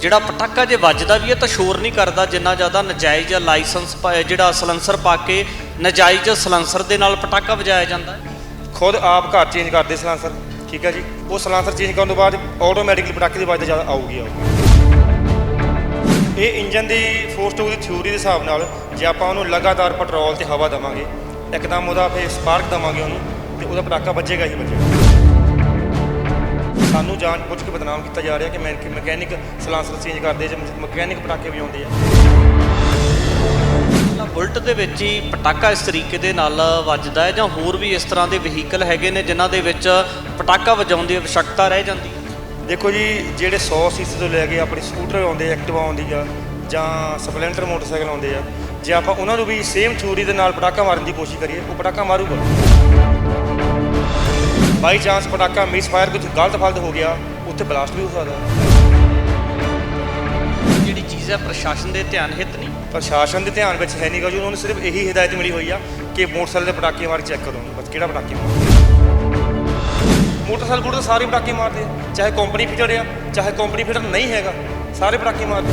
ਜਿਹੜਾ ਪਟਾਕਾ ਜੇ ਵੱਜਦਾ ਵੀ ਹੈ ਤਾਂ ਸ਼ੋਰ ਨਹੀਂ ਕਰਦਾ, ਜਿੰਨਾ ਜ਼ਿਆਦਾ ਨਜਾਇਜ਼ ਜਾਂ ਲਾਇਸੈਂਸ ਪਾ- ਜਿਹੜਾ ਸਲੈਂਸਰ ਪਾ ਕੇ ਨਜਾਇਜ਼ ਸਲੈਂਸਰ ਦੇ ਨਾਲ ਪਟਾਕਾ ਵਜਾਇਆ ਜਾਂਦਾ ਹੈ। ਖੁਦ ਆਪ ਘਰ ਚੇਂਜ ਕਰਦੇ ਸਲਾਂਸਰ, ਠੀਕ ਹੈ ਜੀ? ਉਹ ਸਲਾਂਸਰ ਚੇਂਜ ਕਰਨ ਤੋਂ ਬਾਅਦ ਆਟੋਮੈਟਿਕਲੀ ਪਟਾਕੇ ਦੀ ਆਵਾਜ਼ ਜ਼ਿਆਦਾ ਆਊਗੀ ਆਊਗੀ। ਇਹ ਇੰਜਨ ਦੀ ਫੋਰਸ ਟੂ ਦੀ ਥਿਊਰੀ ਦੇ ਹਿਸਾਬ ਨਾਲ ਜੇ ਆਪਾਂ ਉਹਨੂੰ ਲਗਾਤਾਰ ਪੈਟਰੋਲ ਤੇ ਹਵਾ ਦਵਾਂਗੇ, ਇੱਕਦਮ ਉਹਦਾ ਫੇ ਸਪਾਰਕ ਦਵਾਂਗੇ ਉਹਨੂੰ ਤੇ ਉਹਦਾ ਪਟਾਕਾ ਵੱਜੇਗਾ ਹੀ ਵੱਜੇਗਾ। ਸਾਨੂੰ ਜਾਣ ਪੁੱਛ ਕੇ ਬਦਨਾਮ ਕੀਤਾ ਜਾ ਰਿਹਾ ਕਿ ਮੈਂ ਮਕੈਨਿਕ ਸਲਾਂਸਰ ਚੇਂਜ ਕਰਦੇ ਜਾਂ ਮਕੈਨਿਕ ਪਟਾਕੇ ਵਜਾਉਂਦੇ ਆ। ਬੁਲਟ ਦੇ ਵਿੱਚ ਹੀ ਪਟਾਕਾ ਇਸ ਤਰੀਕੇ ਦੇ ਨਾਲ ਵੱਜਦਾ ਹੈ ਜਾਂ ਹੋਰ ਵੀ ਇਸ ਤਰ੍ਹਾਂ ਦੇ ਵਹੀਕਲ ਹੈਗੇ ਨੇ ਜਿਨ੍ਹਾਂ ਦੇ ਵਿੱਚ ਪਟਾਕਾ ਵਜਾਉਣ ਦੀ ਅਵਸ਼ਕਤਾ ਰਹਿ ਜਾਂਦੀ ਹੈ? ਦੇਖੋ ਜੀ ਜਿਹੜੇ 100 ਸੀਸੀ ਤੋਂ ਲੈ ਕੇ ਆਪਣੀ ਸਕੂਟਰ ਆਉਂਦੇ ਐਕਟਿਵਾ ਆਉਂਦੀ ਆ ਜਾਂ ਸਪਲੈਂਡਰ ਮੋਟਰਸਾਈਕਲ ਆਉਂਦੇ ਆ ਜੇ ਆਪਾਂ ਉਹਨਾਂ ਨੂੰ ਵੀ ਸੇਮ ਚੂਰੀ ਦੇ ਨਾਲ ਪਟਾਕਾ ਮਾਰਨ ਦੀ ਕੋਸ਼ਿਸ਼ ਕਰੀਏ ਉਹ ਪਟਾਕਾ ਮਾਰੂਗਾ। ਬਾਈ ਚਾਂਸ ਪਟਾਕਾ ਮਿਸ ਫਾਇਰ ਕੁਝ ਗਲਤ ਫਲਤ ਹੋ ਗਿਆ ਉੱਥੇ ਬਲਾਸਟ ਵੀ ਹੋ ਸਕਦਾ। ਜਿਹੜੀ ਚੀਜ਼ ਹੈ ਪ੍ਰਸ਼ਾਸਨ ਦੇ ਧਿਆਨ ਹਿੱਤ ਨਹੀਂ। ਪ੍ਰਸ਼ਾਸਨ ਦੇ ਧਿਆਨ ਵਿੱਚ ਹੈ ਨਹੀਂਗਾ ਜੀ ਉਹਨਾਂ ਨੂੰ ਸਿਰਫ ਇਹੀ ਹਦਾਇਤ ਮਿਲੀ ਹੋਈ ਆ ਕਿ ਮੋਟਰਸਾਈਕਲ ਦੇ ਪਟਾਕੇ ਮਾਰ ਚੈੱਕ ਕਰੋ। ਬਸ ਕਿਹੜਾ ਪਟਾਕੇ ਮੋਟਰਸਾਈਕਲ ਬੁੱਟ ਸਾਰੇ ਪਟਾਕੇ ਮਾਰਦੇ ਚਾਹੇ ਕੰਪਨੀ ਫਿਟਰ ਆ ਚਾਹੇ ਕੰਪਨੀ ਫਿਟਰ ਨਹੀਂ ਹੈਗਾ ਸਾਰੇ ਪਟਾਕੇ ਮਾਰਦੇ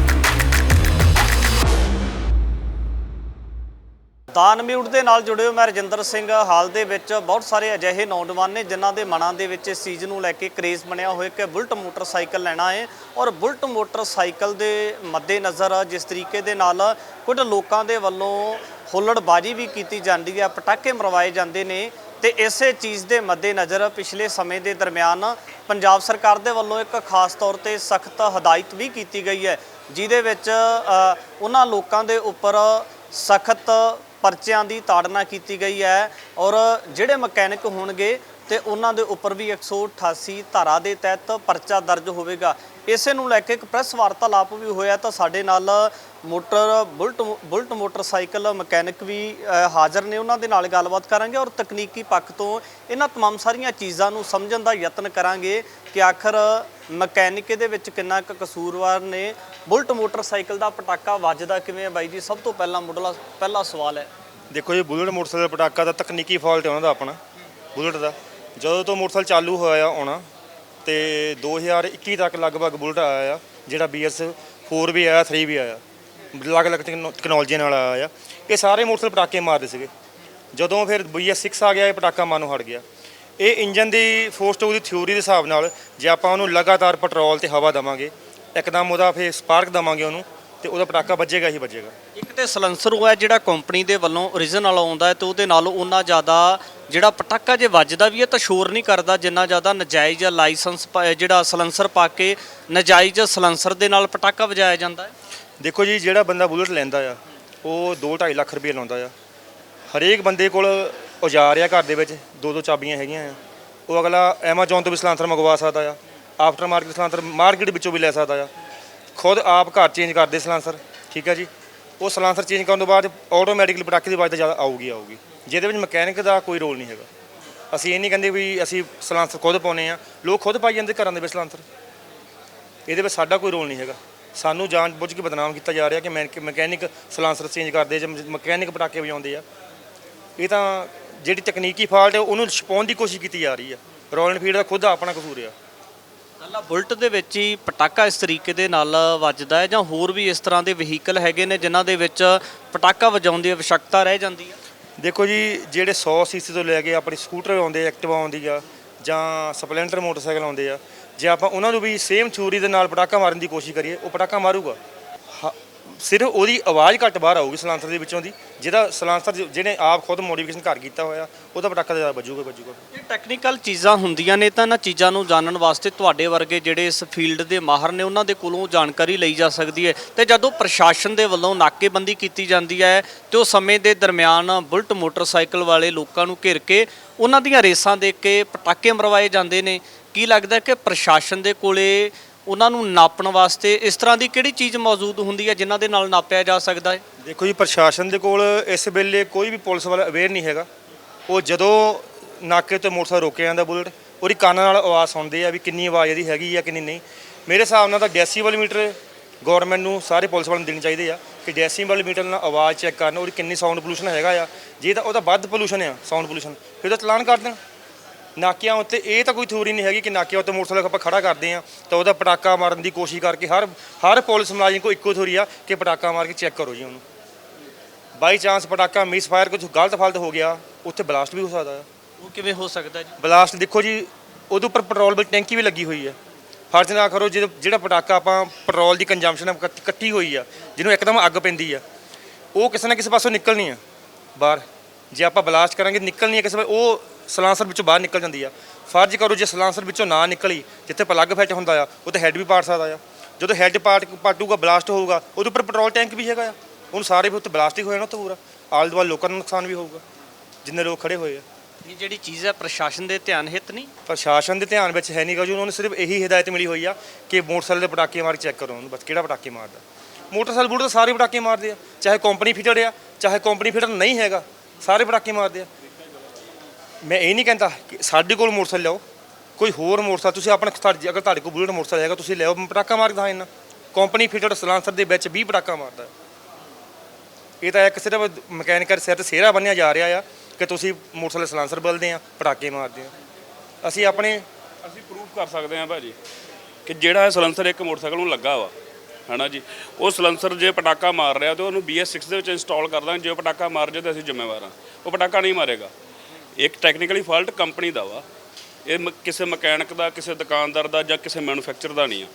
ਦਾਨ ਮਿਊਟ ਦੇ ਨਾਲ ਜੁੜੇ ਹੋ ਮੈਂ ਰਜਿੰਦਰ ਸਿੰਘ। ਹਾਲ ਦੇ ਵਿੱਚ ਬਹੁਤ ਸਾਰੇ ਅਜਿਹੇ ਨੌਜਵਾਨ ਨੇ ਜਿਨ੍ਹਾਂ ਦੇ ਮਨਾਂ ਦੇ ਵਿੱਚ ਇਸ ਚੀਜ਼ ਨੂੰ ਲੈ ਕੇ ਕ੍ਰੇਜ਼ ਬਣਿਆ ਹੋਇਆ ਕਿ ਬੁਲਟ ਮੋਟਰਸਾਈਕਲ ਲੈਣਾ ਹੈ ਔਰ ਬੁਲਟ ਮੋਟਰਸਾਈਕਲ ਦੇ ਮੱਦੇਨਜ਼ਰ ਜਿਸ ਤਰੀਕੇ ਦੇ ਨਾਲ ਕੁਝ ਲੋਕਾਂ ਦੇ ਵੱਲੋਂ ਹੁੱਲੜਬਾਜੀ ਵੀ ਕੀਤੀ ਜਾਂਦੀ ਹੈ, ਪਟਾਕੇ ਮਰਵਾਏ ਜਾਂਦੇ ਨੇ ਤੇ ਇਸੇ ਚੀਜ਼ ਦੇ ਮੱਦੇਨਜ਼ਰ ਪਿਛਲੇ ਸਮੇਂ ਦੇ ਦਰਮਿਆਨ ਪੰਜਾਬ ਸਰਕਾਰ ਦੇ ਵੱਲੋਂ ਇੱਕ ਖਾਸ ਤੌਰ ਤੇ ਸਖਤ ਹਦਾਇਤ ਵੀ ਕੀਤੀ ਗਈ ਹੈ, ਜਿਹਦੇ ਵਿੱਚ ਉਹਨਾਂ ਲੋਕਾਂ ਦੇ ਉੱਪਰ ਸਖਤ ਪਰਚਿਆਂ ਦੀ ਤਾੜਨਾ ਕੀਤੀ ਗਈ ਹੈ ਔਰ ਜਿਹੜੇ ਮਕੈਨਿਕ ਹੋਣਗੇ ਤੇ ਉਹਨਾਂ ਦੇ ਉੱਪਰ ਵੀ 188 ਧਾਰਾ ਦੇ ਤਹਿਤ ਪਰਚਾ ਦਰਜ ਹੋਵੇਗਾ ਇਸੇ ਨੂੰ ਲੈ ਕੇ ਇੱਕ ਪ੍ਰੈਸ ਵਾਰਤਾਲਾਪ ਵੀ ਹੋਇਆ ਤਾਂ ਸਾਡੇ ਨਾਲ motor Bullet Bullet motorcycle mechanic ਵੀ ਅ, ਹਾਜ਼ਰ ਨੇ ਉਹਨਾਂ ਦੇ ਨਾਲ ਗੱਲਬਾਤ ਕਰਾਂਗੇ ਔਰ ਤਕਨੀਕੀ ਪੱਖ ਤੋਂ ਇਹਨਾਂ तमाम ਸਾਰੀਆਂ ਚੀਜ਼ਾਂ ਨੂੰ ਸਮਝਣ ਦਾ ਯਤਨ ਕਰਾਂਗੇ ਕਿ ਆਖਰ ਮਕੈਨਿਕ ਦੇ ਵਿੱਚ ਕਿੰਨਾ ਕੁ ਕਸੂਰਵਾਰ ਨੇ? ਬੁਲਟ ਮੋਟਰਸਾਈਕਲ ਦਾ ਪਟਾਕਾ ਵੱਜਦਾ ਕਿਵੇਂ ਹੈ ਬਾਈ ਜੀ? ਸਭ ਤੋਂ ਪਹਿਲਾਂ ਮੁੱਢਲਾ, ਪਹਿਲਾ ਸਵਾਲ ਹੈ। ਦੇਖੋ ਜੀ, ਬੁਲਟ ਮੋਟਰਸਾਈਕਲ ਦਾ ਪਟਾਕਾ ਦਾ ਤਕਨੀਕੀ ਫਾਲਟ ਹੈ ਉਹਨਾਂ ਦਾ ਆਪਣਾ, ਬੁਲਟ ਦਾ। ਜਦੋਂ ਤੋਂ ਮੋਟਰਸਾਈਕਲ ਚਾਲੂ ਹੋਇਆ ਆਉਣਾ, ਤੇ 2021 ਤੱਕ ਲਗਭਗ ਬੁਲਟ ਆਇਆ ਆ ਜਿਹੜਾ BS 4 ਵੀ ਆਇਆ 3 ਵੀ ਆਇਆ, ਅਲੱਗ-ਅਲੱਗ ਟੈਕਨੋਲੋਜੀ ਨਾਲ ਆਇਆ। ਆ ਇਹ ਸਾਰੇ ਮੋਟਰਸਾਈਕਲ ਪਟਾਕੇ ਮਾਰਦੇ ਸੀਗੇ। ਜਦੋਂ ਫਿਰ BS 6 ਆ ਗਿਆ, ਇਹ ਪਟਾਕਾ ਮਾਰਨੋਂ ਹਟ ਗਿਆ। ਇਹ ਇੰਜਨ ਦੀ ਫੋਰਸ ਟੂ ਦੀ ਥਿਊਰੀ ਦੇ ਹਿਸਾਬ ਨਾਲ ਜੇ ਆਪਾਂ ਉਹਨੂੰ ਲਗਾਤਾਰ ਪੈਟਰੋਲ ਤੇ ਹਵਾ ਦਵਾਂਗੇ ਇੱਕਦਮ ਉਹਦਾ ਫਿਰ ਸਪਾਰਕ ਦਵਾਂਗੇ ਉਹਨੂੰ ਤੇ ਉਹਦਾ ਪਟਾਕਾ ਵੱਜੇਗਾ ਹੀ ਵੱਜੇਗਾ। ਇੱਕ ਤੇ ਸਲੈਂਸਰ ਉਹ ਹੈ ਜਿਹੜਾ ਕੰਪਨੀ ਦੇ ਵੱਲੋਂ origignal ਆਉਂਦਾ ਹੈ ਤੇ ਉਹਦੇ ਨਾਲ ਉਹਨਾਂ ਜ਼ਿਆਦਾ ਜਿਹੜਾ ਪਟਾਕਾ ਜੇ ਵੱਜਦਾ ਵੀ ਹੈ ਤਾਂ ਸ਼ੋਰ ਨਹੀਂ ਕਰਦਾ ਜਿੰਨਾ ਜ਼ਿਆਦਾ ਨਜਾਇਜ਼ ਜਾਂ ਲਾਇਸੈਂਸ ਜਿਹੜਾ ਸਲੈਂਸਰ ਪਾ ਕੇ ਨਜਾਇਜ਼ ਸਲੈਂਸਰ ਦੇ ਨਾਲ ਪਟਾਕਾ ਵਜਾਇਆ ਜਾਂਦਾ ਹੈ। ਦੇਖੋ ਜੀ ਜਿਹੜਾ ਬੰਦਾ ਬੁਲਟ ਲੈਂਦਾ ਆ ਉਹ 2.5 ਲੱਖ ਰੁਪਏ ਲਾਉਂਦਾ ਆ। ਹਰੇਕ ਬੰਦੇ ਕੋਲ ਔਜ਼ਾਰ ਆ ਘਰ ਦੇ ਵਿੱਚ ਦੋ ਦੋ ਚਾਬੀਆਂ ਹੈਗੀਆਂ ਆ। ਉਹ ਅਗਲਾ ਐਮਾਜ਼ੋਨ ਤੋਂ ਵੀ ਸਲਾਂਸਰ ਮੰਗਵਾ ਸਕਦਾ ਆ। ਆਫਟਰ ਮਾਰਕੀਟ ਸਲਾਂਸਰ ਮਾਰਕੀਟ ਵਿੱਚੋਂ ਵੀ ਲੈ ਸਕਦਾ ਆ। ਖੁਦ ਆਪ ਘਰ ਚੇਂਜ ਕਰਦੇ ਸਲਾਂਸਰ ਠੀਕ ਆ ਜੀ? ਉਹ ਸਲਾਂਸਰ ਚੇਂਜ ਕਰਨ ਤੋਂ ਬਾਅਦ ਆਟੋਮੈਟਿਕਲੀ ਪਟਾਕੇ ਦੀ ਆਵਾਜ਼ ਤਾਂ ਜ਼ਿਆਦਾ ਆਊਗੀ ਆਊਗੀ। ਜਿਹਦੇ ਵਿੱਚ ਮਕੈਨਿਕ ਦਾ ਕੋਈ ਰੋਲ ਨਹੀਂ ਹੈਗਾ। ਅਸੀਂ ਇਹ ਨਹੀਂ ਕਹਿੰਦੇ ਵੀ ਅਸੀਂ ਸਲਾਂਸਰ ਖੁਦ ਪਾਉਨੇ ਆ। ਲੋਕ ਖੁਦ ਪਾਈ ਜਾਂਦੇ ਘਰਾਂ ਦੇ ਵਿੱਚ ਸਲਾਂਸਰ ਇਹਦੇ ਵਿੱਚ ਸਾਡਾ ਕੋਈ ਰੋਲ ਨਹੀਂ ਹੈਗਾ। ਸਾਨੂੰ ਜਾਣ ਬੁੱਝ ਕੇ ਬਦਨਾਮ ਕੀਤਾ ਜਾ ਰਿਹਾ ਕਿ ਮੈਨ- ਮਕੈਨਿਕ ਸਲਾਂਸਰ ਚੇਂਜ ਕਰਦੇ ਜਾਂ ਮਕੈਨਿਕ ਪਟਾਕੇ ਵਜਾਉਂਦੇ ਆ। ਇਹ ਤਾਂ ਜਿਹੜੀ ਤਕਨੀਕੀ ਫਾਲਟ ਹੈ ਉਹਨੂੰ ਛਪਾਉਣ ਦੀ ਕੋਸ਼ਿਸ਼ ਕੀਤੀ ਜਾ ਰਹੀ ਆ ਰਾਇਲ ਐਨਫੀਲਡ ਦਾ ਖੁਦ ਆਪਣਾ ਕਸੂਰ ਆ। ਕੱਲਾ ਬੁਲਟ ਦੇ ਵਿੱਚ ਹੀ ਪਟਾਕਾ ਇਸ ਤਰੀਕੇ ਦੇ ਨਾਲ ਵੱਜਦਾ ਹੈ ਜਾਂ ਹੋਰ ਵੀ ਇਸ ਤਰ੍ਹਾਂ ਦੇ ਵਹੀਕਲ ਹੈਗੇ ਨੇ ਜਿਨ੍ਹਾਂ ਦੇ ਵਿੱਚ ਪਟਾਕਾ ਵਜਾਉਣ ਦੀ ਆਵਸ਼ਕਤਾ ਰਹਿ ਜਾਂਦੀ ਹੈ? ਦੇਖੋ ਜੀ ਜਿਹੜੇ 100 ਸੀਸੀ ਤੋਂ ਲੈ ਕੇ ਆਪਣੀ ਸਕੂਟਰ ਆਉਂਦੇ ਐਕਟਿਵਾ ਆਉਂਦੀ ਆ ਜਾਂ ਸਪਲੈਂਡਰ ਮੋਟਰਸਾਈਕਲ ਆਉਂਦੇ ਆ ਜੇ ਆਪਾਂ ਉਹਨਾਂ ਨੂੰ ਵੀ ਸੇਮ ਛੁਰੀ ਦੇ ਨਾਲ ਪਟਾਕਾ ਮਾਰਨ ਦੀ ਕੋਸ਼ਿਸ਼ ਕਰੀਏ ਉਹ ਪਟਾਕਾ ਮਾਰੂਗਾ। ਹ- ਸਿਰਫ ਉਹਦੀ ਆਵਾਜ਼ ਘੱਟ ਬਾਹਰ ਆਊਗੀ ਸਲਾਂਸਰ ਦੇ ਵਿੱਚੋਂ ਦੀ। ਜਿਹਦਾ ਸਲਾਂਸਰ ਜਿਹਨੇ ਆਪ ਖੁਦ ਮੋਡੀਫਿਕੇਸ਼ਨ ਘਰ ਕੀਤਾ ਹੋਇਆ, ਉਹਦਾ ਪਟਾਕਾ ਜ਼ਿਆਦਾ ਵੱਜੂਗਾ ਵੱਜੂਗਾ। ਇਹ ਟੈਕਨੀਕਲ ਚੀਜ਼ਾਂ ਹੁੰਦੀਆਂ ਨੇ ਤਾਂ ਇਹਨਾਂ ਚੀਜ਼ਾਂ ਨੂੰ ਜਾਣਨ ਵਾਸਤੇ ਤੁਹਾਡੇ ਵਰਗੇ ਜਿਹੜੇ ਇਸ ਫੀਲਡ ਦੇ ਮਾਹਰ ਨੇ, ਉਹਨਾਂ ਦੇ ਕੋਲੋਂ ਜਾਣਕਾਰੀ ਲਈ ਜਾ ਸਕਦੀ ਹੈ। ਤੇ ਜਦੋਂ ਪ੍ਰਸ਼ਾਸਨ ਦੇ ਵੱਲੋਂ ਨਾਕੇਬੰਦੀ ਕੀਤੀ ਜਾਂਦੀ ਹੈ, ਤੇ ਉਹ ਸਮੇਂ ਦੇ ਦਰਮਿਆਨ ਬੁਲਟ ਮੋਟਰਸਾਈਕਲ ਵਾਲੇ ਲੋਕਾਂ ਨੂੰ ਘਿਰ ਕੇ ਉਹਨਾਂ ਦੀਆਂ ਰੇਸਾਂ ਦੇ ਕੇ ਪਟਾਕੇ ਮਰਵਾਏ ਜਾਂਦੇ ਨੇ। ਕੀ ਲੱਗਦਾ ਕਿ ਪ੍ਰਸ਼ਾਸਨ ਦੇ ਕੋਲੇ ਉਹਨਾਂ ਨੂੰ ਨਾਪਣ ਵਾਸਤੇ ਇਸ ਤਰ੍ਹਾਂ ਦੀ ਕਿਹੜੀ ਚੀਜ਼ ਮੌਜੂਦ ਹੁੰਦੀ ਹੈ ਜਿਨ੍ਹਾਂ ਦੇ ਨਾਲ ਨਾਪਿਆ ਜਾ ਸਕਦਾ ਹੈ? ਦੇਖੋ ਜੀ, ਪ੍ਰਸ਼ਾਸਨ ਦੇ ਕੋਲ ਇਸ ਵੇਲੇ ਕੋਈ ਵੀ ਪੁਲਿਸ ਵਾਲਾ ਅਵੇਅਰ ਨਹੀਂ ਹੈਗਾ। ਉਹ ਜਦੋਂ ਨਾਕੇ ਤੇ ਮੋਟਰਸਾਈਕਲ ਰੋਕਿਆ ਜਾਂਦਾ ਬੁਲਟ, ਉਹਦੀ ਕੰਨ ਨਾਲ ਆਵਾਜ਼ ਸੁਣਦੇ ਆ ਵੀ ਕਿੰਨੀ ਆਵਾਜ਼ ਇਹਦੀ ਹੈਗੀ ਆ, ਕਿੰਨੀ ਨਹੀਂ। ਮੇਰੇ ਹਿਸਾਬ ਨਾਲ ਤਾਂ ਡੈਸੀਬਲ ਮੀਟਰ ਗਵਰਨਮੈਂਟ ਨੂੰ ਸਾਰੇ ਪੁਲਿਸ ਵਾਲਿਆਂ ਨੂੰ ਦੇਣੇ ਚਾਹੀਦੇ ਆ ਕਿ ਡੈਸੀਬਲ ਮੀਟਰ ਨਾਲ ਆਵਾਜ਼ ਚੈੱਕ ਕਰਨ, ਉਹਦੀ ਕਿੰਨੀ ਸਾਊਂਡ ਪੋਲੂਸ਼ਨ ਹੈਗਾ ਆ। ਜੇ ਤਾਂ ਉਹਦਾ ਵੱਧ ਪੋਲੂਸ਼ਨ ਆ ਸਾਊਂਡ ਪੋਲੂਸ਼ਨ ਫਿਰ ਉਹਦਾ ਚਲਾਨ ਕਰ ਦੇਣ। ਨਾਕਿਆਂ ਉੱਤੇ ਇਹ ਤਾਂ ਕੋਈ ਥਿਊਰੀ ਨਹੀਂ ਹੈਗੀ ਕਿ ਨਾਕਿਆਂ ਉੱਤੇ ਮੋਟਰਸਾਈਕਲ ਆਪਾਂ ਖੜਾ ਕਰਦੇ ਆ ਤਾਂ ਉਹਦਾ ਪਟਾਕਾ ਮਾਰਨ ਦੀ ਕੋਸ਼ਿਸ਼ ਕਰਕੇ ਹਰ ਹਰ ਪੁਲਿਸ ਮੁਲਾਜ਼ਮ ਕੋ ਇੱਕੋ ਥਿਊਰੀ ਆ ਕਿ ਪਟਾਕਾ ਮਾਰ ਕੇ ਚੈੱਕ ਕਰੋ ਜੀ ਉਹਨੂੰ। ਬਾਈ ਚਾਂਸ ਪਟਾਕਾ ਮਿਸ ਫਾਇਰ ਕੁਝ ਗਲਤ ਫਲਤ ਹੋ ਗਿਆ ਉੱਥੇ ਬਲਾਸਟ ਵੀ ਹੋ ਸਕਦਾ ਆ। ਉਹ ਕਿਵੇਂ ਹੋ ਸਕਦਾ ਜੀ? ਬਲਾਸਟ ਦੇਖੋ ਜੀ ਉਹਦੇ ਉੱਪਰ ਪੈਟਰੋਲ ਦੀ ਟੈਂਕੀ ਵੀ ਲੱਗੀ ਹੋਈ ਹੈ ਫਰਜ਼ ਨਾ ਕਰੋ ਜਦੋਂ ਜਿਹੜਾ ਪਟਾਕਾ ਆਪਾਂ ਪੈਟਰੋਲ ਦੀ ਕੰਜੰਪਸ਼ਨ ਕੱਟੀ ਹੋਈ ਆ ਜਿਹਨੂੰ ਇੱਕਦਮ ਅੱਗ ਪੈਂਦੀ ਆ ਉਹ ਕਿਸੇ ਨਾ ਕਿਸੇ ਪਾਸੋਂ ਨਿਕਲਣੀ ਆ। ਬਾਹਰ ਜੇ ਆਪਾਂ ਬਲਾਸਟ ਕਰਾਂਗੇ ਨਿਕਲਣੀ ਆ ਕਿਸੇ ਵੇ ਉਹ ਸਲਾਂਸਰ ਵਿੱਚੋਂ ਬਾਹਰ ਨਿਕਲ ਜਾਂਦੀ ਆ। ਫਰਜ਼ ਕਰੋ ਜੇ ਸਲਾਂਸਰ ਵਿੱਚੋਂ ਨਾ ਨਿਕਲੀ ਜਿੱਥੇ ਪਲੱਗ ਫਿੱਟ ਹੁੰਦਾ ਆ ਉਹ ਤੇ ਹੈੱਡ ਵੀ ਪਾੜ ਸਕਦਾ ਆ। ਜਦੋਂ ਹੈੱਡ ਪਾਟ ਪਾਟੂਗਾ ਬਲਾਸਟ ਹੋਊਗਾ ਉਹਦੇ ਉੱਪਰ ਪੈਟਰੋਲ ਟੈਂਕ ਵੀ ਹੈਗਾ ਆ। ਉਹਨੂੰ ਸਾਰੇ ਵੀ ਉੱਤੇ ਬਲਾਸਟਿਕ ਹੋ ਜਾਣਾ ਉੱਥੇ ਪੂਰਾ। ਆਲੇ ਦੁਆਲੇ ਲੋਕਾਂ ਨੂੰ ਨੁਕਸਾਨ ਵੀ ਹੋਊਗਾ ਜਿੰਨੇ ਲੋਕ ਖੜੇ ਹੋਏ ਆ। ਇਹ ਜਿਹੜੀ ਚੀਜ਼ ਹੈ ਪ੍ਰਸ਼ਾਸਨ ਦੇ ਧਿਆਨ ਹਿੱਤ ਨਹੀਂ? ਪ੍ਰਸ਼ਾਸਨ ਦੇ ਧਿਆਨ ਵਿੱਚ ਹੈ ਨਹੀਂਗਾ ਜੀ ਉਹਨਾਂ ਨੂੰ ਸਿਰਫ ਇਹੀ ਹਦਾਇਤ ਮਿਲੀ ਹੋਈ ਆ ਕਿ ਮੋਟਰਸਾਈਕਲ ਦੇ ਪਟਾਕੇ ਮਾਰ ਚੈੱਕ ਕਰੋ ਉਹਨੂੰ ਬਸ ਕਿਹੜਾ ਪਟਾਕੇ ਮਾਰਦਾ। ਮੋਟਰਸਾਈਕਲ ਬੂਟ ਤਾਂ ਸਾਰੇ ਪਟਾਕੇ ਮਾਰਦੇ ਆ ਚਾਹੇ ਕੰਪਨੀ ਫਿਟਡ ਆ ਚਾਹੇ ਕੰਪਨੀ ਫਿਟਡ ਨਹੀਂ ਹੈਗਾ ਸਾਰੇ ਪਟਾਕੇ ਮਾਰਦੇ ਆ। ਮੈਂ ਇਹ ਨਹੀਂ ਕਹਿੰਦਾ ਕਿ ਸਾਡੇ ਕੋਲ ਮੋਟਰਸਾਈਕਲ ਲਿਆਓ, ਕੋਈ ਹੋਰ ਮੋਟਰਸਾਈਕਲ, ਤੁਸੀਂ ਆਪਣਾ ਤੁਹਾਡੇ- ਅਗਰ ਤੁਹਾਡੇ ਕੋਲ ਬੁਲਟ ਮੋਟਰਸਾਈਕਲ ਹੈਗਾ, ਤੁਸੀਂ ਲਿਆਓ ਪਟਾਕਾ ਮਾਰਦਾ ਕੇ ਦਿਖਾ ਇਹਨਾਂ ਕੰਪਨੀ ਫਿਟਡ ਸਲਾਂਸਰ ਦੇ ਵਿੱਚ 20 ਪਟਾਕਾ ਮਾਰਦਾ। ਹੈ। ਇਹ ਤਾਂ ਇੱਕ ਸਿਰਫ ਮਕੈਨਿਕਲ ਸਿਰ ਤੇ ਸਿਹਰਾ ਬੰਨਿਆ ਜਾ ਰਿਹਾ ਆ, ਕਿ ਤੁਸੀਂ ਮੋਟਰਸਾਈਕਲ ਸਲਾਂਸਰ ਬਲਦੇ ਆ, ਪਟਾਕੇ ਮਾਰਦੇ ਆ। ਅਸੀਂ ਆਪਣੇ ਅਸੀਂ ਪ੍ਰੂਫ ਕਰ ਸਕਦੇ ਹਾਂ ਭਾਜੀ, ਕਿ ਜਿਹੜਾ ਇਹ ਸਲੈਂਸਰ ਇੱਕ ਮੋਟਰਸਾਈਕਲ ਨੂੰ ਲੱਗਾ ਵਾ, ਹਨਾ ਜੀ? ਉਹ ਸਲੰਸਰ ਜੇ ਪਟਾਕਾ ਮਾਰ ਰਿਹਾ, ਤੇ ਉਹਨੂੰ BS6 ਦੇ ਵਿੱਚ ਇੰਸਟਾਲ ਕਰ ਦਾਂਗੇ, ਜੇ ਉਹ ਪਟਾਕਾ ਮਾਰ ਜੇ ਤਾਂ ਅਸੀਂ ਜ਼ਿੰਮੇਵਾਰ ਹਾਂ। ਉਹ ਪਟਾਕਾ ਨਹੀਂ ਮਾਰੇਗਾ। ਇੱਕ ਟੈਕਨੀਕਲੀ ਫਾਲਟ ਕੰਪਨੀ ਦਾ ਵਾ। ਇਹ ਮ- ਕਿਸੇ ਮਕੈਨਿਕ ਦਾ, ਕਿਸੇ ਦੁਕਾਨਦਾਰ ਦਾ ਜਾਂ ਕਿਸੇ ਮੈਨੂਫੈਕਚਰ ਦਾ ਨਹੀਂ ਆ।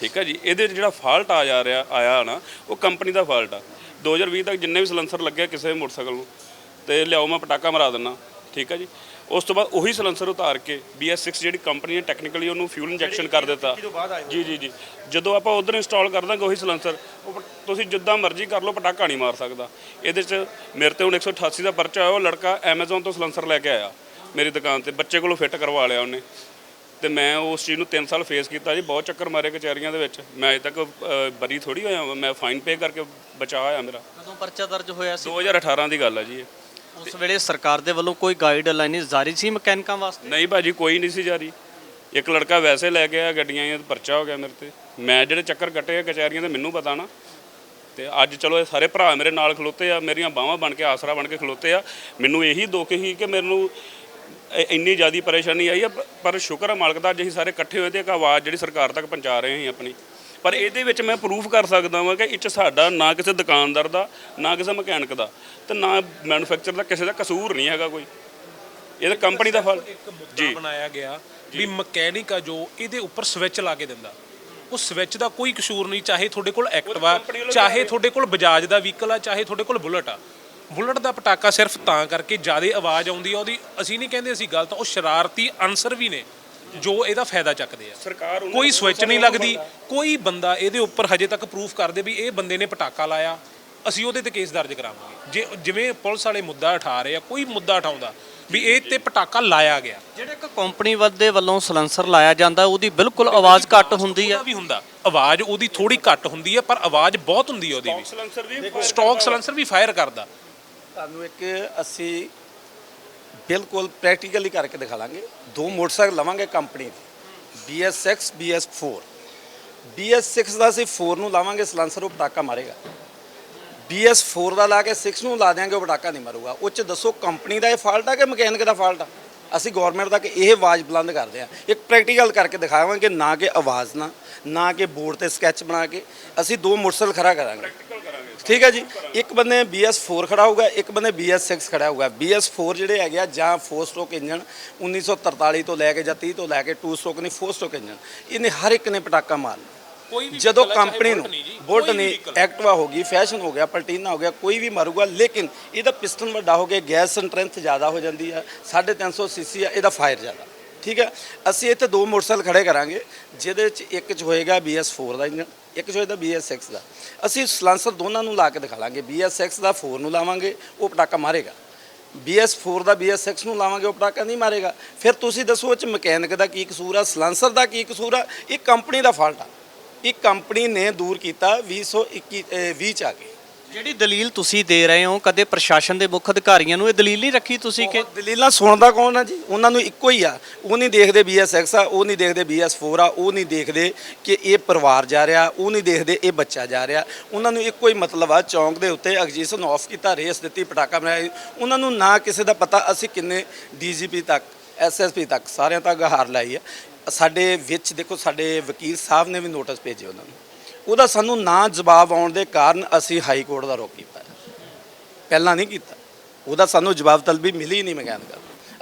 ਠੀਕ ਆ ਜੀ? ਇਹਦੇ 'ਚ ਜਿਹੜਾ ਫਾਲਟ ਆ ਜਾ ਰਿਹਾ, ਆਇਆ ਨਾ, ਉਹ ਕੰਪਨੀ ਦਾ ਫਾਲਟ ਆ। 2020 ਤੱਕ ਜਿੰਨੇ ਵੀ ਸਲੈਂਸਰ ਲੱਗੇ ਕਿਸੇ ਮੋਟਰਸਾਈਕਲ ਨੂੰ, ਤੇ ਲਿਆਓ ਮੈਂ ਪਟਾਕਾ ਮਰਾ ਦਿੰਨਾ। ਠੀਕ ਆ ਜੀ? ਉਸ ਤੋਂ ਬਾਅਦ ਉਹੀ ਸਲੈਂਸਰ ਉਤਾਰ ਕੇ BS6 ਜਿਹੜੀ ਕੰਪਨੀ ਨੇ ਟੈਕਨੀਕਲੀ ਉਹਨੂੰ ਫਿਊਲ ਇੰਜੈਕਸ਼ਨ ਕਰ ਦਿੱਤਾ। ਜੀ ਜੀ ਜੀ। ਜਦੋਂ ਆਪਾਂ ਉਧਰ ਇੰਸਟਾਲ ਕਰ ਦਾਂਗੇ ਉਹੀ ਸਲੈਂਸਰ ਤੁਸੀਂ ਜਿੱਦਾਂ ਮਰਜ਼ੀ ਕਰ ਲਓ ਪਟਾਕਾ ਨਹੀਂ ਮਾਰ ਸਕਦਾ। ਇਹਦੇ 'ਚ ਮੇਰੇ ਤੇ ਹੁਣ 188 ਦਾ ਪਰਚਾ ਹੋਇਆ ਉਹ ਲੜਕਾ Amazon ਤੋਂ ਸਲੈਂਸਰ ਲੈ ਕੇ ਆਇਆ ਮੇਰੀ ਦੁਕਾਨ ਤੇ ਬੱਚੇ ਕੋਲੋਂ ਫਿੱਟ ਕਰਵਾ ਲਿਆ ਉਹਨੇ। ਤੇ ਮੈਂ ਉਸ ਚੀਜ਼ ਨੂੰ 3 ਸਾਲ ਫੇਸ ਕੀਤਾ ਜੀ ਬਹੁਤ ਚੱਕਰ ਮਾਰੇ ਕਚਹਿਰੀਆਂ ਦੇ ਵਿੱਚ। ਮੈਂ ਅਜੇ ਤੱਕ ਬਰੀ ਥੋੜੀ ਹੋਇਆ ਮੈਂ ਫਾਈਨ ਪੇ ਕਰਕੇ ਬਚਾ ਹੋਇਆ ਮੇਰਾ। ਕਦੋਂ ਪਰਚਾ ਦਰਜ ਹੋਇਆ ਸੀ? 2018 ਦੀ ਗੱਲ ਹੈ ਜੀ ਇਹ। ਉਸ ਵੇਲੇ ਸਰਕਾਰ ਦੇ ਵੱਲੋਂ ਕੋਈ ਗਾਈਡਲਾਈਨ ਜਾਰੀ ਸੀ ਮਕੈਨਿਕਾਂ ਵਾਸਤੇ? ਨਹੀਂ ਭਾਜੀ, ਕੋਈ ਨਹੀਂ ਸੀ ਜਾਰੀ। ਇੱਕ ਲੜਕਾ ਵੈਸੇ ਲੈ ਕੇ ਆਇਆ ਗੱਡੀਆਂ ਇਹ ਪਰਚਾ ਹੋ ਗਿਆ ਮੇਰੇ ਤੇ। ਮੈਂ ਜਿਹੜੇ ਚੱਕਰ ਕੱਟੇ ਆ ਕਚਹਿਰੀਆਂ ਦੇ, ਮੈਨੂੰ ਪਤਾ ਨਾ। ਤੇ ਅੱਜ ਚਲੋ ਇਹ ਸਾਰੇ ਭਰਾ ਮੇਰੇ ਨਾਲ ਖਲੋਤੇ ਆ, ਮੇਰੀਆਂ ਬਾਹਾਂ ਬਣ ਕੇ, ਆਸਰਾ ਬਣ ਕੇ ਖਲੋਤੇ ਆ। ਮੈਨੂੰ ਇਹੀ ਦੁੱਖ ਹੀ ਕਿ ਮੈਨੂੰ ਇ- ਇੰਨੀ ਜ਼ਿਆਦੀ ਪਰੇਸ਼ਾਨੀ ਆਈ ਆ ਪ- ਪਰ ਸ਼ੁਕਰ ਆ ਮਾਲਕ ਦਾ, ਅੱਜ ਅਸੀਂ ਸਾਰੇ ਇਕੱਠੇ ਹੋਏ ਤੇ ਇੱਕ ਆਵਾਜ਼ ਜਿਹੜੀ ਸਰਕਾਰ ਤੱਕ ਪਹੁੰਚਾ ਰਹੇ ਹਾਂ ਆਪਣੀ। ਪਰ ਇਹਦੇ ਵਿੱਚ ਮੈਂ ਪ੍ਰੂਫ ਕਰ ਸਕਦਾ ਹਾਂ ਕਿ ਇਹ 'ਚ ਸਾਡਾ ਨਾ ਕਿਸੇ ਦੁਕਾਨਦਾਰ ਦਾ ਨਾ ਕਿਸੇ ਮਕੈਨਿਕ ਦਾ ਤੇ ਨਾ ਮੈਨੂਫੈਕਚਰ ਦਾ ਕਿਸੇ ਦਾ ਕਸੂਰ ਨਹੀਂ ਹੈਗਾ ਕੋਈ। ਇਹ ਤਾਂ ਕੰਪਨੀ ਦਾ ਫਲ। ਇੱਕ ਮੁੱਦਾ ਬਣਾਇਆ ਗਿਆ ਵੀ ਮਕੈਨਿਕ ਆ ਜੋ ਇਹਦੇ ਉੱਪਰ ਸਵਿਚ ਲਾ ਕੇ ਦਿੰਦਾ। ਉਹ ਸਵਿਚ ਦਾ ਕੋਈ ਕਸੂਰ ਨਹੀਂ ਚਾਹੇ ਤੁਹਾਡੇ ਕੋਲ ਐਕਟਿਵਾ ਚਾਹੇ ਤੁਹਾਡੇ ਕੋਲ ਬਜਾਜ ਦਾ ਵਹੀਕਲ ਆ ਚਾਹੇ ਤੁਹਾਡੇ ਕੋਲ ਬੁਲਟ ਆ। ਬੁਲਟ ਦਾ ਪਟਾਕਾ ਸਿਰਫ ਤਾਂ ਕਰਕੇ ਜ਼ਿਆਦਾ ਆਵਾਜ਼ ਆਉਂਦੀ ਆ ਉਹਦੀ ਅਸੀਂ ਨਹੀਂ ਕਹਿੰਦੇ ਅਸੀਂ ਗਲਤ ਉਹ ਸ਼ਰਾਰਤੀ ਅਨਸਰ ਵੀ ਨੇ। ਜੋ ਇਹਦਾ ਫਾਇਦਾ ਚੱਕਦੇ ਆ। ਸਰਕਾਰ ਉਹਨਾਂ ਕੋਈ ਨੂੰ ਸਵਿਚ ਨਹੀਂ ਲੱਗਦੀ ਕੋਈ ਬੰਦਾ ਇਹਦੇ ਉੱਪਰ ਹਜੇ ਤੱਕ ਪ੍ਰੂਫ ਕਰਦੇ ਵੀ ਇਹ ਬੰਦੇ ਨੇ ਪਟਾਕਾ ਲਾਇਆ ਅਸੀਂ ਉਹਦੇ ਤੇ ਕੇਸ ਦਰਜ ਕਰਾਵਾਂਗੇ। ਜੇ ਜਿਵੇਂ ਪੁਲਿਸ ਵਾਲੇ ਮੁੱਦਾ ਉਠਾ ਰਹੇ ਆ ਕੋਈ ਮੁੱਦਾ ਉਠਾਉਂਦਾ ਵੀ ਇਹ ਤੇ ਪਟਾਕਾ ਲਾਇਆ ਗਿਆ। ਜਿਹੜੇ ਇੱਕ ਕੰਪਨੀ ਦੇ ਵੱਲੋਂ ਸਲੈਂਸਰ ਲਾਇਆ ਜਾਂਦਾ ਉਹਦੀ ਬਿਲਕੁਲ ਆਵਾਜ਼ ਘੱਟ ਹੁੰਦੀ ਉਹਦਾ ਵੀ ਹੁੰਦਾ। ਆਵਾਜ਼ ਉਹਦੀ ਥੋੜੀ ਘੱਟ ਹੁੰਦੀ ਹੈ ਪਰ ਆਵਾਜ਼ ਬਹੁਤ ਹੁੰਦੀ ਹੈ ਉਹਦੀ ਵੀ। ਸਲੈਂਸਰ ਵੀ ਸਟਾਕ ਸਲੈਂਸਰ ਵੀ ਫਾਇਰ ਕਰਦਾ। ਤੁਹਾਨੂੰ ਇੱਕ ਅਸੀਂ ਬਿਲਕੁਲ ਪ੍ਰੈਕਟੀਕਲੀ ਕਰਕੇ ਦਿਖਾ ਲਾਂਗੇ। ਦੋ ਮੋਟਰਸਾਈਕਲ ਲਵਾਂਗੇ ਕੰਪਨੀ ਦੇ। BS6 BS4 BS6 ਦਾ ਅਸੀਂ 4 ਨੂੰ ਲਾਵਾਂਗੇ, ਸਲੈਂਸਰ ਉਹ ਪਟਾਕਾ ਮਾਰੇਗਾ। BS4 ਦਾ ਲਾ ਕੇ 6 ਨੂੰ ਲਾ ਦਿਆਂਗੇ, ਉਹ ਪਟਾਕਾ ਨਹੀਂ ਮਾਰੂਗਾ। ਉਹ ਚ ਦੱਸੋ ਕੰਪਨੀ ਦਾ ਇਹ ਫਾਲਟ ਆ ਕਿ ਮਕੈਨਿਕ ਦਾ ਫਾਲਟ ਆ? ਅਸੀਂ ਗਵਰਨਮੈਂਟ ਤੱਕ ਇਹ ਆਵਾਜ਼ ਬੁਲੰਦ ਕਰਦੇ ਆ ਇੱਕ ਪ੍ਰੈਕਟੀਕਲ ਕਰਕੇ ਦਿਖਾਵਾਂਗੇ, ਨਾ ਕਿ ਆਵਾਜ਼ ਨਾ ਨਾ ਕਿ ਬੋਰਡ ਤੇ ਸਕੈਚ ਬਣਾ ਕੇ ਅਸੀਂ ਦੋ ਮੋਟਰਸਾਈਕਲ ਖੜਾ ਕਰਾਂਗੇ। ਠੀਕ ਹੈ ਜੀ? ਇੱਕ ਬੰਦੇ BS4 ਖੜਾ ਹੋਊਗਾ ਇੱਕ ਬੰਦੇ BS6 ਖੜਾ ਹੋਊਗਾ। BS4 ਜਿਹੜੇ ਹੈਗੇ ਆ ਜਾਂ 4 ਸਟ੍ਰੋਕ ਇੰਜਨ 1943 ਤੋਂ ਲੈ ਕੇ ਜਾਂ 30 ਤੋਂ ਲੈ ਕੇ 2 ਸਟ੍ਰੋਕ ਨਹੀਂ 4 ਸਟ੍ਰੋਕ ਇੰਜਨ ਇਹਨੇ ਹਰ ਇੱਕ ਨੇ ਪਟਾਕਾ ਮਾਰਨਾ ਕੋਈ ਵੀ ਜਦੋਂ ਕੰਪਨੀ ਨੂੰ ਬੁਲਟ ਨਹੀਂ। ਐਕਟਿਵਾ ਹੋ ਗਈ ਫੈਸ਼ਨ ਹੋ ਗਿਆ ਪਲਟੀਨਾ ਹੋ ਗਿਆ ਕੋਈ ਵੀ ਮਾਰੂਗਾ ਲੇਕਿਨ ਇਹਦਾ ਪਿਸਟਨ ਵੱਡਾ ਹੋ ਗਿਆ ਗੈਸ ਸਟਰੈਂਥ ਜ਼ਿਆਦਾ ਹੋ ਜਾਂਦੀ ਹੈ 350 ਸੀਸੀ ਆ ਇਹਦਾ ਫਾਇਰ ਜ਼ਿਆਦਾ। ਠੀਕ ਹੈ? ਅਸੀਂ ਇੱਥੇ ਦੋ ਮੋਟਰਸਾਈਕਲ ਖੜੇ ਕਰਾਂਗੇ ਜਿਹਦੇ ਵਿੱਚ ਇੱਕ ਚ ਹੋਏਗਾ BS4 ਦਾ ਇੰਜਨ ਇੱਕ ਚ ਹੋਏਗਾ BS6 ਦਾ। ਅਸੀਂ ਸਲਾਂਸਰ ਦੋਨਾਂ ਨੂੰ ਲਾ ਕੇ ਦਿਖਾ ਲਾਂਗੇ। BS6 ਦਾ 4 ਨੂੰ ਲਾਵਾਂਗੇ, ਉਹ ਪਟਾਕਾ ਮਾਰੇਗਾ। BS4 ਦਾ BS6 ਨੂੰ ਲਾਵਾਂਗੇ, ਉਹ ਪਟਾਕਾ ਨਹੀਂ ਮਾਰੇਗਾ। ਫਿਰ ਤੁਸੀਂ ਦੱਸੋ ਇਹ ਚ ਮਕੈਨਿਕ ਦਾ ਕੀ ਕਸੂਰ ਆ, ਸਲਾਂਸਰ ਦਾ ਕੀ ਕਸੂਰ ਆ? ਇਹ ਕੰਪਨੀ ਦਾ ਫਾਲਟ ਆ। ਇਹ ਕੰਪਨੀ ਨੇ ਦੂਰ ਕੀਤਾ 2021 ਅਹ 20 ਚ ਆ ਕੇ। ਜਿਹੜੀ ਦਲੀਲ ਤੁਸੀਂ ਦੇ ਰਹੇ ਹੋ, ਕਦੇ ਪ੍ਰਸ਼ਾਸਨ ਦੇ ਮੁੱਖ ਅਧਿਕਾਰੀਆਂ ਨੂੰ ਇਹ ਦਲੀਲ ਨਹੀਂ ਰੱਖੀ ਤੁਸੀਂ ਕਿ ਦਲੀਲਾਂ ਸੁਣਦਾ ਕੌਣ ਆ ਜੀ? ਉਹਨਾਂ ਨੂੰ ਇੱਕੋ ਹੀ ਆ। ਉਹ ਨਹੀਂ ਦੇਖਦੇ BS6 ਆ, ਉਹ ਨਹੀਂ ਦੇਖਦੇ BS4 ਆ, ਉਹ ਨਹੀਂ ਦੇਖਦੇ ਕਿ ਇਹ ਪਰਿਵਾਰ ਜਾ ਰਿਹਾ, ਉਹ ਨਹੀਂ ਦੇਖਦੇ ਇਹ ਬੱਚਾ ਜਾ ਰਿਹਾ। ਉਹਨਾਂ ਨੂੰ ਇੱਕੋ ਹੀ ਮਤਲਬ ਆ, ਚੌਂਕ ਦੇ ਉੱਤੇ ਐਗਜੀਸ਼ਨ ਆਫ ਕੀਤਾ, ਰੇਸ ਦਿੱਤੀ, ਪਟਾਕਾ ਬਣਾਇਆ। ਉਹਨਾਂ ਨੂੰ ਨਾ ਕਿਸੇ ਦਾ ਪਤਾ ਅਸੀਂ ਕਿੰਨੇ ਡੀਜੀਪੀ ਤੱਕ ਐਸਐਸਪੀ ਤੱਕ ਸਾਰਿਆਂ ਤੱਕ ਹਾਰ ਲਾਈ ਆ। ਸਾਡੇ ਵਿੱਚ ਦੇਖੋ, ਸਾਡੇ ਵਕੀਲ ਸਾਹਿਬ ਨੇ ਵੀ ਨੋਟਿਸ ਭੇਜੇ ਉਹਨਾਂ ਨੂੰ। ਉਹਦਾ ਸਾਨੂੰ ਨਾ ਜਵਾਬ ਆਉਣ ਦੇ ਕਾਰਨ ਅਸੀਂ ਹਾਈ ਕੋਰਟ ਦਾ ਰੋਕ ਕੀਤਾ ਪਹਿਲਾਂ ਨਹੀਂ ਕੀਤਾ। ਉਹਦਾ ਸਾਨੂੰ ਜਵਾਬ ਤਲਬੀ ਮਿਲੀ ਨਹੀਂ ਮੈਂ ਕਹਿੰਦਾ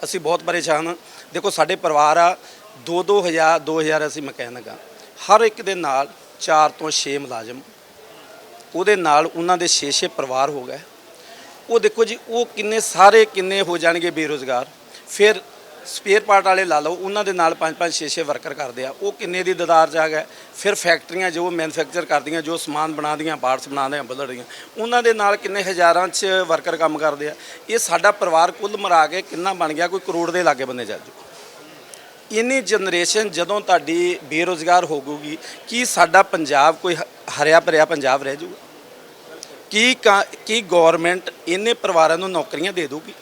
ਅਸੀਂ ਬਹੁਤ ਪਰੇਸ਼ਾਨ ਹਾਂ। ਦੇਖੋ, ਸਾਡੇ ਪਰਿਵਾਰ ਆ 2 2000 2000 ਅਸੀਂ ਮਕੈਨਿਕ ਆ ਹਰ ਇੱਕ ਦੇ ਨਾਲ 4 ਤੋਂ 6 ਮੁਲਾਜ਼ਮ। ਉਹਦੇ ਨਾਲ ਉਹਨਾਂ ਦੇ 6-6 ਪਰਿਵਾਰ ਹੋ ਗਏ। ਉਹ ਦੇਖੋ ਜੀ, ਉਹ ਕਿੰਨੇ ਸਾਰੇ ਕਿੰਨੇ ਹੋ ਜਾਣਗੇ ਬੇਰੋਜ਼ਗਾਰ। ਫਿਰ ਸਪੇਅਰ ਪਾਰਟ ਵਾਲੇ ਲਾ ਲਓ, ਉਹਨਾਂ ਦੇ ਨਾਲ 5-5 6-6 ਵਰਕਰ ਕਰਦੇ ਆ। ਉਹ ਕਿੰਨੇ ਦੀ ਦਦਾਰ ਚ ਆ ਗਏ? ਫਿਰ ਫੈਕਟਰੀਆਂ ਜੋ ਮੈਨੂਫੈਕਚਰ ਕਰਦੀਆਂ, ਜੋ ਸਮਾਨ ਬਣਾਉਂਦੀਆਂ ਪਾਰਟਸ ਬਣਾਉਂਦੀਆਂ ਬਦਲਦੀਆਂ ਉਹਨਾਂ ਦੇ ਨਾਲ ਕਿੰਨੇ ਹਜ਼ਾਰਾਂ ਚ ਵਰਕਰ ਕੰਮ ਕਰਦੇ ਆ? ਇਹ ਸਾਡਾ ਪਰਿਵਾਰ ਕੁੱਲ ਮਿਲਾ ਕੇ ਕਿੰਨਾ ਬਣ ਗਿਆ? ਕੋਈ ਕਰੋੜ ਦੇ ਲਾਗੇ ਬੰਦੇ ਚੱਲ ਜੂ ਇੰਨੀ ਜਨਰੇਸ਼ਨ ਜਦੋਂ ਤੁਹਾਡੀ ਬੇਰੋਜ਼ਗਾਰ ਹੋਊਗੀ, ਕੀ ਸਾਡਾ ਪੰਜਾਬ ਕੋਈ ਹ- ਹਰਿਆ ਭਰਿਆ ਪੰਜਾਬ ਰਹਿ ਜਾਊਗਾ? ਕੀ ਕਾ- ਕੀ ਗਵਰਨਮੈਂਟ ਇਹਨੇ ਪਰਿਵਾਰਾਂ ਨੂੰ ਨੌਕਰੀਆਂ ਦੇ ਦੂਗੀ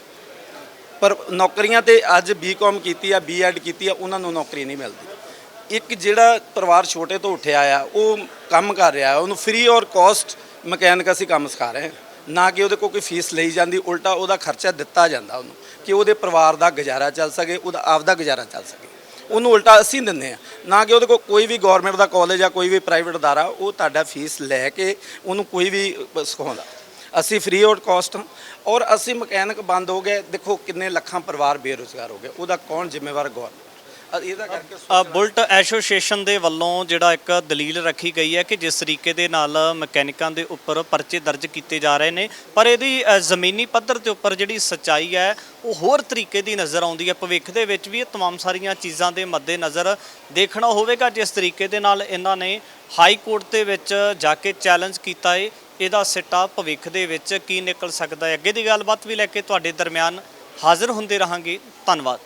ਪਰ ਨੌਕਰੀਆਂ ਤੇ ਅੱਜ ਬੀਕਾਮ ਕੀਤੀ ਆ ਬੀਐਡ ਕੀਤੀ ਆ, ਉਹਨਾਂ ਨੂੰ ਨੌਕਰੀ ਨਹੀਂ ਮਿਲਦੀ। ਇੱਕ ਜਿਹੜਾ ਪਰਿਵਾਰ ਛੋਟੇ ਤੋਂ ਉੱਠਿਆ ਆ, ਉਹ ਕੰਮ ਕਰ ਰਿਹਾ, ਉਹਨੂੰ ਫ੍ਰੀ ਔਰ ਕਾਸਟ ਮਕੈਨਿਕ ਅਸੀਂ ਕੰਮ ਸਿਖਾ ਰਹੇ ਹਾਂ। ਨਾ ਕਿ ਉਹਦੇ ਕੋਲ ਕੋਈ ਫੀਸ ਲਈ ਜਾਂਦੀ, ਉਲਟਾ ਉਹਦਾ ਖਰਚਾ ਦਿੱਤਾ ਜਾਂਦਾ ਉਹਨੂੰ, ਕਿ ਉਹਦੇ ਪਰਿਵਾਰ ਦਾ ਗੁਜ਼ਾਰਾ ਚੱਲ ਸਕੇ, ਉਹਦਾ ਆਪਦਾ ਗੁਜ਼ਾਰਾ ਚੱਲ ਸਕੇ। ਉਹਨੂੰ ਉਲਟਾ ਅਸੀਂ ਦਿੰਦੇ ਆ ਨਾ ਕਿ ਉਹਦੇ ਕੋਲ ਕੋਈ ਵੀ ਗਵਰਨਮੈਂਟ ਦਾ ਕਾਲਜ ਆ, ਕੋਈ ਵੀ ਪ੍ਰਾਈਵੇਟ ਅਦਾਰਾ, ਉਹ ਤੁਹਾਡਾ ਫੀਸ ਲੈ ਕੇ ਉਹਨੂੰ ਕੋਈ ਵੀ ਸਿਖਾਉਂਦਾ ਅਸੀਂ ਫ੍ਰੀ ਆਊਟ ਕਾਸਟ ਹਾਂ ਔਰ ਅਸੀਂ ਮਕੈਨਿਕ ਬੰਦ ਹੋ ਗਏ ਦੇਖੋ ਕਿੰਨੇ ਲੱਖਾਂ ਪਰਿਵਾਰ ਬੇਰੁਜ਼ਗਾਰ ਹੋ ਗਏ ਉਹਦਾ ਕੌਣ ਜ਼ਿੰਮੇਵਾਰ ਗਵਰਨਮੈਂਟ ਇਹਦਾ ਕਰਕੇ ਅ, ਬੁਲਟ ਐਸੋਸੀਏਸ਼ਨ ਦੇ ਵੱਲੋਂ ਜਿਹੜਾ ਇੱਕ ਦਲੀਲ ਰੱਖੀ ਗਈ ਹੈ ਕਿ ਜਿਸ ਤਰੀਕੇ ਦੇ ਨਾਲ ਮਕੈਨਿਕਾਂ ਦੇ ਉੱਪਰ ਪਰਚੇ ਦਰਜ ਕੀਤੇ ਜਾ ਰਹੇ ਨੇ ਪਰ ਇਹਦੀ ਅ, ਜ਼ਮੀਨੀ ਪੱਧਰ ਤੇ ਉੱਪਰ ਜਿਹੜੀ ਸੱਚਾਈ ਹੈ ਉਹ ਹੋਰ ਤਰੀਕੇ ਦੀ ਨਜ਼ਰ ਆਉਂਦੀ ਹੈ ਭਵਿੱਖ ਦੇ ਵਿੱਚ ਵੀ ਇਹ तमाम ਸਾਰੀਆਂ ਚੀਜ਼ਾਂ ਦੇ ਮੱਦੇ ਨਜ਼ਰ ਦੇਖਣਾ ਹੋਵੇਗਾ ਜਿਸ ਤਰੀਕੇ ਦੇ ਨਾਲ ਇਹਨਾਂ ਨੇ ਹਾਈ ਕੋਰਟ ਦੇ ਵਿੱਚ ਜਾ ਕੇ ਚੈਲੰਜ ਕੀਤਾ ਹੈ ਇਹਦਾ ਸਿੱਟਾ ਭਵਿੱਖ ਦੇ ਵਿੱਚ ਕੀ ਨਿਕਲ ਸਕਦਾ ਹੈ? ਅੱਗੇ ਦੀ ਗੱਲਬਾਤ ਵੀ ਲੈ ਕੇ ਤੁਹਾਡੇ ਦਰਮਿਆਨ ਹਾਜ਼ਰ ਹੁੰਦੇ ਰਹਾਂਗੇ। ਧੰਨਵਾਦ।